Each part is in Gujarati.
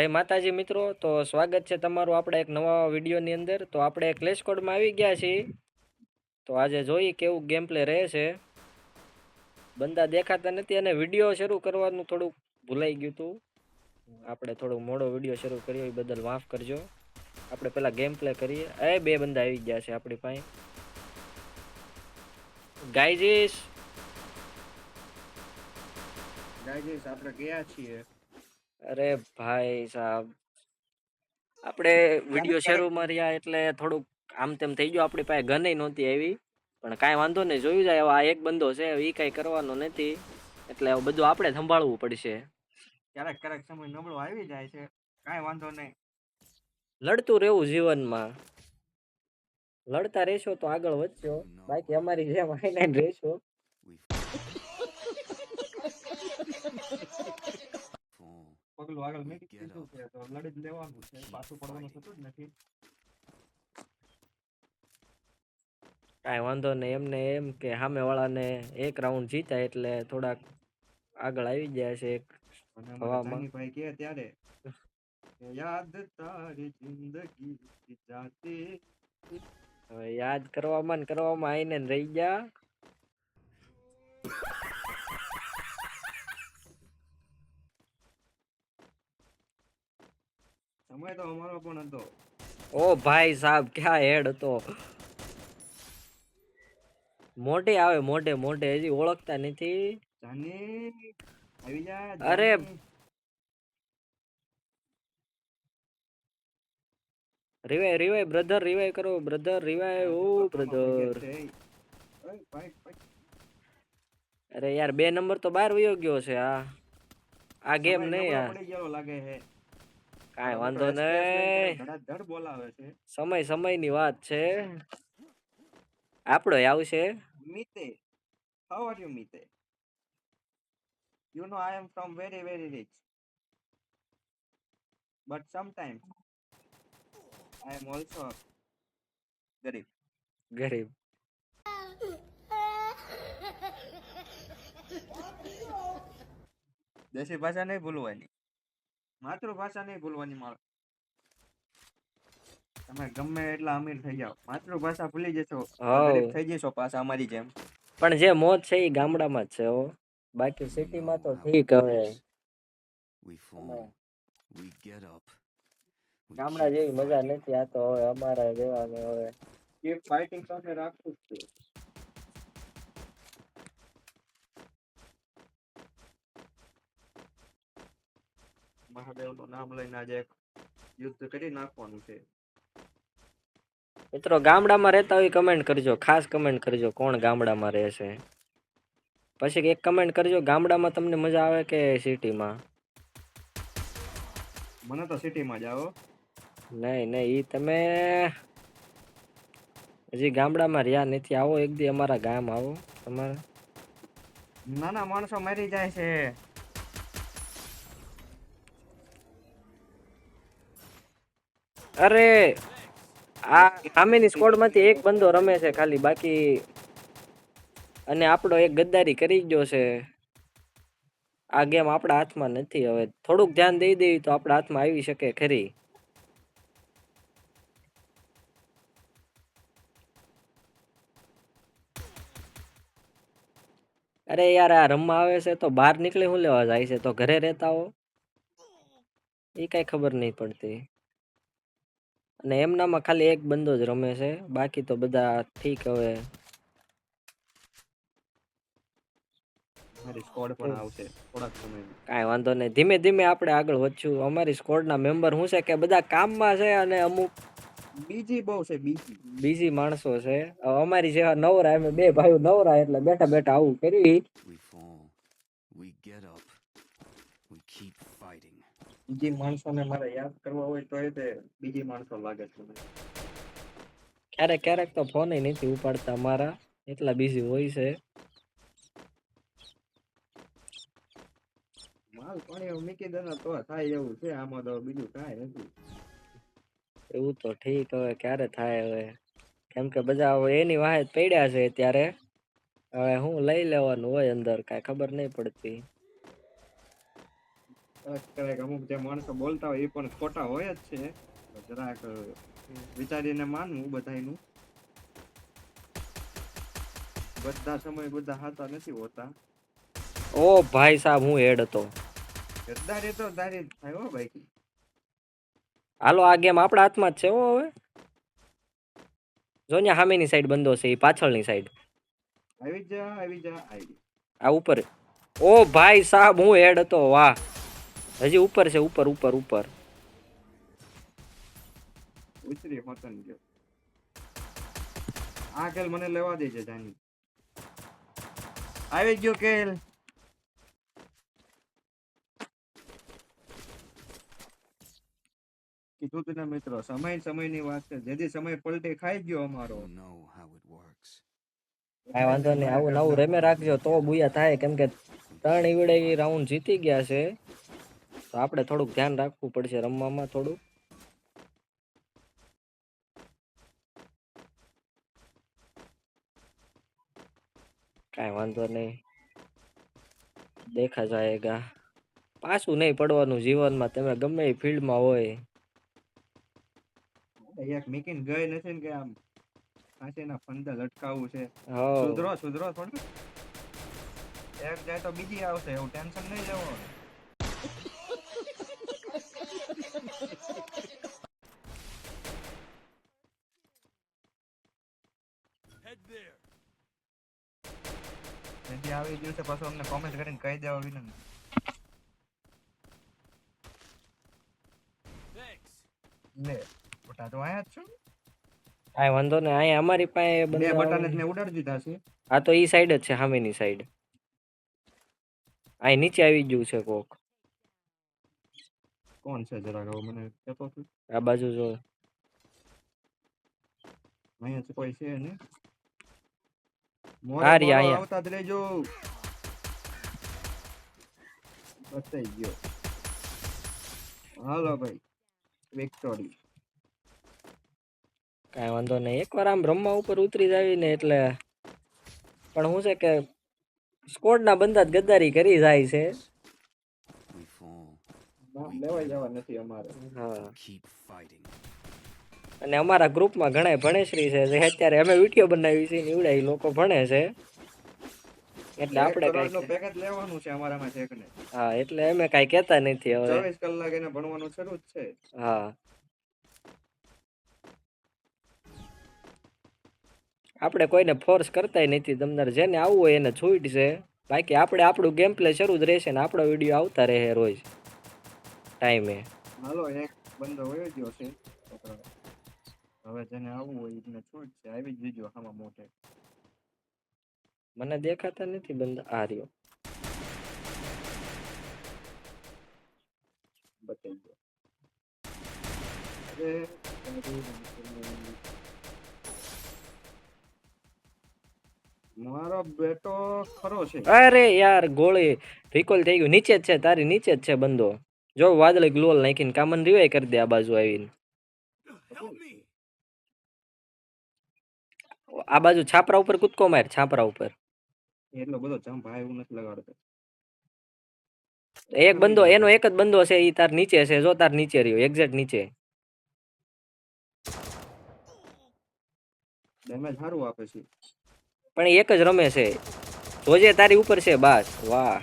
જય માતાજી મિત્રો, તો સ્વાગત છે તમારું આપણે એક નવા વિડીયોની અંદર. તો આપણે ક્લેશ કોડમાં આવી ગયા છીએ. તો આજે જોઈએ કેવું ગેમ પ્લે રહે છે. બંદા દેખાતા નથી અને વીડિયો શરૂ કરવાનું થોડુંક ભૂલાઈ ગયું હતું આપણે થોડો મોડો વીડિયો શરૂ કર્યો એ બદલ માફ કરજો. આપણે પહેલાં ગેમ પ્લે કરીએ. એ બે બંદા આવી ગયા છે આપણી પાસે. ગાયજીશ ગાયજીશ આપણે ગયા છીએ. અરે ભાઈ સાહેબ આપણે વીડિયો શરૂમાં રહ્યા એટલે થોડુંક આમ તેમ થઈ ગયું. આપણી પાસે ગનય નહોતી આવી પણ કાંઈ વાંધો નહીં. જોયું જાય હવે આ એક બંદો છે એ કાંઈ કરવાનો નથી. એટલે હવે બધું આપણે સંભાળવું પડશે. ક્યારેક ક્યારેક સમય નબળો આવી જાય છે. કાંઈ વાંધો નહીં. લડતું રહેવું જીવનમાં. લડતા રહેશો તો આગળ વધશો. બાકી અમારી જેમ આઈને રહેશો. પગલું આગળ મેકી કીધું છે તો લડી જ લેવાનું છે પાછું પડવાનું થતું જ નથી કાંઈ વાંધો નહીં એમને એમ કે સામે વાળાને એક રાઉન્ડ જીતા એટલે થોડાક આગળ આવી ગયા છે એક હવામાં. ભાઈ કે ત્યારે યાદ તારી જિંદગી જાતે હવે યાદ કરવામાં ને કરવામાં આવીને રહી ગયા સમય તો અમારો પણ હતો. ઓ ભાઈ સાહેબ ક્યાં હેડ હતો? મોટે આવે મોટે મોટે. હજી ઓળખતા નથી. આવી જા અરે, રિવાય રિવાય બ્રધર રિવાય કરો બ્રધર રિવાય ઓ બ્રધર. અરે યાર બે નંબર તો બહાર વયો ગયો છે આ. આ ગેમ નહીં યાર લાગે છે. કાંઈ વાંધો નહીં બોલાવે છે સમય સમયની વાત છે આપણો આવશે Mite, how are you, Mite? You know I am from very, very rich. But sometimes I am also garib. ગરીબ દેશી ભાષા નહીં ભૂલવાની માતૃભાષા નહીં ભૂલવાની મારે તમે ગમે એટલા અમીર થઈ જાઓ. માતૃભાષા ભૂલી જશો. ગરીબ થઈ જશો પાછા અમારી જેમ. પણ જે મોત છે એ ગામડામાં જ છે હો. બાકી સિટીમાં તો ઠીક હવે. ગામડા જેવી મજા નથી આ તો હવે અમારા જેવાની હવે. ફાઇટિંગ સાથે રાખવું જ છે. મહાદેવનું નામ લઈને આજે એક યુદ્ધ કરી નાખવાનું છે. મિત્રો ગામડામાં રહેતા હોય કમેન્ટ કરજો ખાસ કમેન્ટ કરજો કોણ ગામડામાં રહે છે. પછી એક કમેન્ટ કરજો ગામડામાં તમને મજા આવે કે સિટીમાં? મને તો સિટીમાં જાઓ નહીં નહીં ઈ તમે હજી ગામડામાં રહ્યા નથી આવો એક દી અમારા ગામ આવો તમારે. નાના માણસો મરી જાય છે. અરે, આ સામેની સ્કોડમાંથી એક બંદો રમે છે ખાલી, બાકી અને આપણો એક ગદ્દારી કરી ગયો છે. આ ગેમ આપણા હાથમાં નથી હવે. થોડુંક ધ્યાન દઈ દઈએ તો આપણા હાથમાં આવી શકે ખરી. અરે યાર, આ રમવા આવે છે તો બહાર નીકળી શું લેવા જાય છે? તો ઘરે રહેતા હો. એ કઈ ખબર નહીં પડતી. અને એમનામાં ખાલી એક બંદો જ રમે છે. બાકી તો બધા ઠીક હવે. સ્કોડ કાંઈ વાંધો નહીં. ધીમે ધીમે આપણે આગળ વધશું. અમારી સ્કોડના મેમ્બર શું છે કે બધા કામમાં છે અને અમુક બીજી બહુ છે બીજી. બીજી માણસો છે. અમારી જેવા નવરા અમે બે ભાઈઓ નવરા એટલે બેઠા બેઠા આવું કરી. બીજી માણસોને મારે યાદ કરવા હોય તો એ તે બીજી માણસો લાગે છે. ક્યારેક ક્યારેક તો ફોન નથી ઉપાડતા મારા એટલા બિઝી હોય છે. માલ પાણી મૂકી દે તો થાય એવું છે આમાં તો બીજું કાંઈ નથી. એવું તો ઠીક હવે ક્યારે થાય હવે? કેમ કે બધા હવે એની વાહે પડ્યા છે ત્યારે હવે હું લઈ લેવાનું હોય અંદર કાંઈ ખબર નહીં પડતી. ક્યારેક અમુક જે માણસો બોલતા હોય એ પણ ખોટા હોય જ છે. જરાક વિચારીને માનવું બધાયનું. બધા સમય બધા હાતા નથી હોતા. ઓ ભાઈ સાહેબ હું હેડ હતો. ગદ્દારી તો તારી થાય હો ભાઈ. હાલો આ ગેમ આપણા હાથમાં જ છે હો હવે. જો ને સામેની સાઈડ બંધો છે એ પાછળની સાઈડ આવી જા આવી જા આવી આ ઉપર. ઓ ભાઈ સાહેબ હું હેડ હતો વાહ. હજી ઉપર છે ઉપર ઉપર ઉપર. ઉતરી હોતન ગયો. આ કેલ મને લેવા દેજે જાની આવી ગયો કેલ કીધું તું મિત્રો સમયની વાત છે. જેથી સમય પલટે ખાઈ ગયો અમારો. કઈ વાંધો નહીં આવું નવું રમે રાખજો તો બુયા થાય. કેમ કે ત્રણ ઈવડે રાઉન્ડ જીતી ગયા છે. તો આપણે થોડુંક ધ્યાન રાખવું પડશે રમવામાં થોડું. કાંઈ વાંધો નહીં. દેખા જાયગા પાછું નહીં પડવાનું જીવનમાં તમે ગમે એ ફિલ્ડમાં હોય. એક મીકીને ગઈ નથી ને કે આમ ફાંસીના ફંદા લટકાવવું છે. સુધરો સુધરો થોડું. એક જાય તો બીજી આવશે એવું ટેન્શન નહીં લેવાનું. જેથી આવી ગયું છે પાછું અમને કોમેન્ટ કરીને કહી દેવા વિનંતી. લે બટા તો આયા છું આય વાંધો ને આય અમારી પાસે બે બટાને. જ ને ઉડાડી દીધા છે. આ તો ઈ સાઈડ જ છે સામેની સાઈડ આય નીચે આવી ગયું છે કોક. કોણ છે જરા ગો મને કહેતો છું આ બાજુ જો. અહીંયા તો કોઈ છે ને? આ રહ્યા, અહીંયા. આવતા જ રહેજો. બતાઈ ગયો. હાલો ભાઈ વિક્ટોરી કાંઈ વાંધો નહીં. એકવાર આમ રમવા ઉપર ઉતરી જાવી ને એટલે પણ હું છે કે સ્કોડના બંદા જ ગદ્દારી કરી જાય છે. લેવાય જવા નથી અમારે. હા. Keep fighting. અને અમારા ગ્રુપમાં ઘણા ભણેશ્રી છે જે અત્યારે અમે વીડિયો બનાવી છે ને એવડા લોકો ભણે છે. એટલે આપણે નું પેકેજ લેવાનું છે અમારામાં છે એકને હા એટલે અમે કાંઈ કહેતા નથી હવે. ચોવીસ કલાક એને ભણવાનું શરૂ જ છે. હા. આપણે કોઈને ફોર્સ કરતાય નથી. તમને જેને આવવું હોય એને છૂટ છે. બાકી આપણે આપણું ગેમ પ્લે શરૂ જ રહેશે ને આપણો વીડિયો આવતા રહે રોજ. ટાઈમે હાલો એક બંદો હોય ગયો છે. હવે જેને આવવું હોય એને છૂટ છે. આવી જ બીજો આમાં મોટે. મને દેખાતા નથી બંધ. આ રહ્યો. બતાવી દો. અરે મારો બેટો ખરો છે. અરે યાર ગોળી રિકોલ થઈ ગયું. નીચે જ છે તારી નીચે જ છે બંદો જો વાદળે ગ્લોલ નાખીને કામન રિવાય કરી દે આ બાજુ આવીને. આ બાજુ છાપરા ઉપર કૂદકો માર છાપરા ઉપર. એટલો બધો જમ્પ આ એવું નથી લગાડતો. એક બંદો એનો એક જ બંદો છે ઈ તાર નીચે છે જો તાર નીચે રહ્યો એક્ઝેક્ટ નીચે. ડેમેજ સારું આપે છે. પણ એક જ રમે છે. જોજે તારી ઉપર છે બસ વાહ.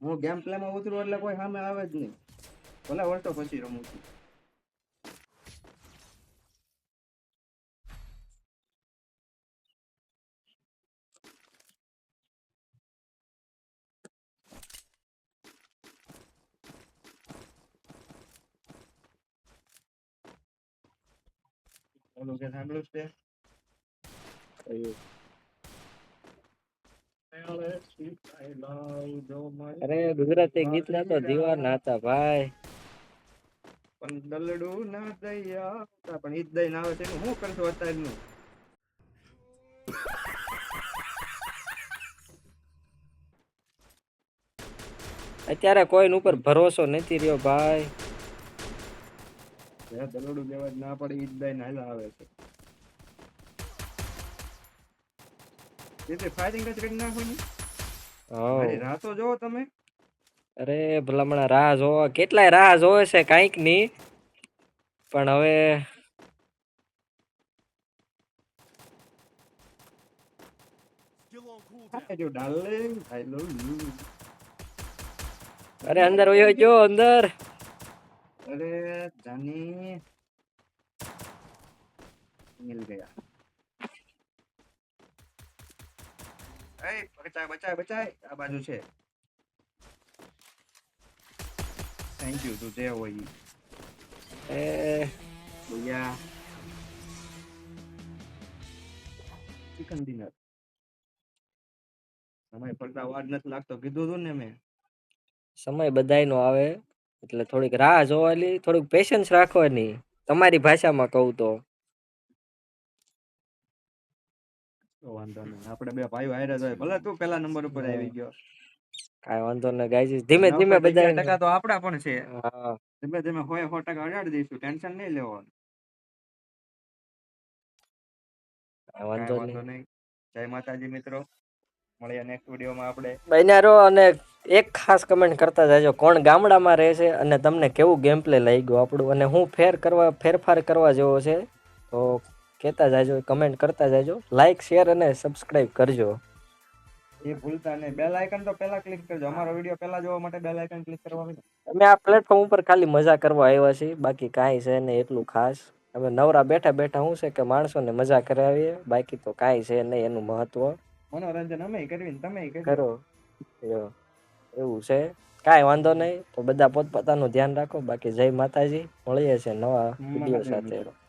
હું ગેમ પ્લે માં ઉતરું એટલે કોઈ સામે આવે જ નહીં. ભલે વર્ષો પછી રમું છું. ઓલું કે સાંભળ્યું છે અરે ગુજરાતી ગીતના તો દીવાના હતા ભાઈ પણ દલડું ના દયા આવતા, પણ ઈ જ દઈ ના આવે તેનું શું કરશો અત્યારનું અત્યારે કોઈન ઉપર ભરોસો નથી રહ્યો ભાઈ જે દલડું દેવા ના પડે ઈ જ દઈ નાયલા આવે છે. તેથી ફાયરિંગ જ કરી નાખો ને મારી રાતો જોવો તમે. અરે ભલામણા રાહ જોવા. કેટલાય રાહ જોવે છે કાંઈકની. પણ હવે. અરે અંદર વયો ગયો અંદર. अरे जानी मिल गया ए બચાય બચાય બચાય આ બાજુ છે થેન્ક યુ તું જે હોય ઈ. એ ભૈયા ચિકન ડિનર સમય પડતા વાર નથી લાગતો કીધું તું ને મેં સમય બધાયનો આવે એટલે થોડીક રાહ જોવાની થોડુંક પેશન્સ રાખવાની. તમારી ભાષામાં કહું તો. વાંધો નહીં. આપણે બે ભાઈઓ હાર્યા જાય ભલે તું પેલા નંબર ઉપર આવી ગયો. કાઈ વાંધો નહીં ગાઈઝ. ધીમે ધીમે બધા ટકા તો આપડા પણ છે. ધીમે ધીમે હોય સો ટકા અડાડી દઈશું. ટેન્શન નહીં લેવાનું. કાઈ વાંધો નહીં. જય માતાજી મિત્રો. મળીએ નેક્સ્ટ વિડીયોમાં આપણે. બન્યા રહો અને એક ખાસ કમેન્ટ કરતા જાજો. કોણ ગામડામાં રહે છે અને તમને કેવું ગેમ પ્લે લઈ ગયું આપણું? અને હું ફેર કરવા ફેરફાર કરવા જેવો છે તો કહેતા જાજો કમેન્ટ કરતા જાજો. લાઈક શેર અને સબસ્ક્રાઇબ કરજો. એ ભૂલતા નહીં. બેલ આઇકન તો પહેલા ક્લિક કરજો. અમારો વીડિયો પહેલા જોવા માટે બેલ આઇકન ક્લિક કરવાનું અમે આ પ્લેટફોર્મ ઉપર ખાલી મજા કરવા આવ્યા છીએ. બાકી કાંઈ છે નહીં એટલું ખાસ. અમે નવરા બેઠા બેઠા શું છે કે માણસોને મજા કરાવીએ. બાકી તો કાંઈ છે નહીં એનું મહત્વ. મનોરંજન અમે કરવી તમે કરો. એવું છે. કાંઈ વાંધો નહીં તો બધા પોતપોતાનું ધ્યાન રાખો. બાકી જય માતાજી. મળીએ છે નવા વીડિયો સાથે.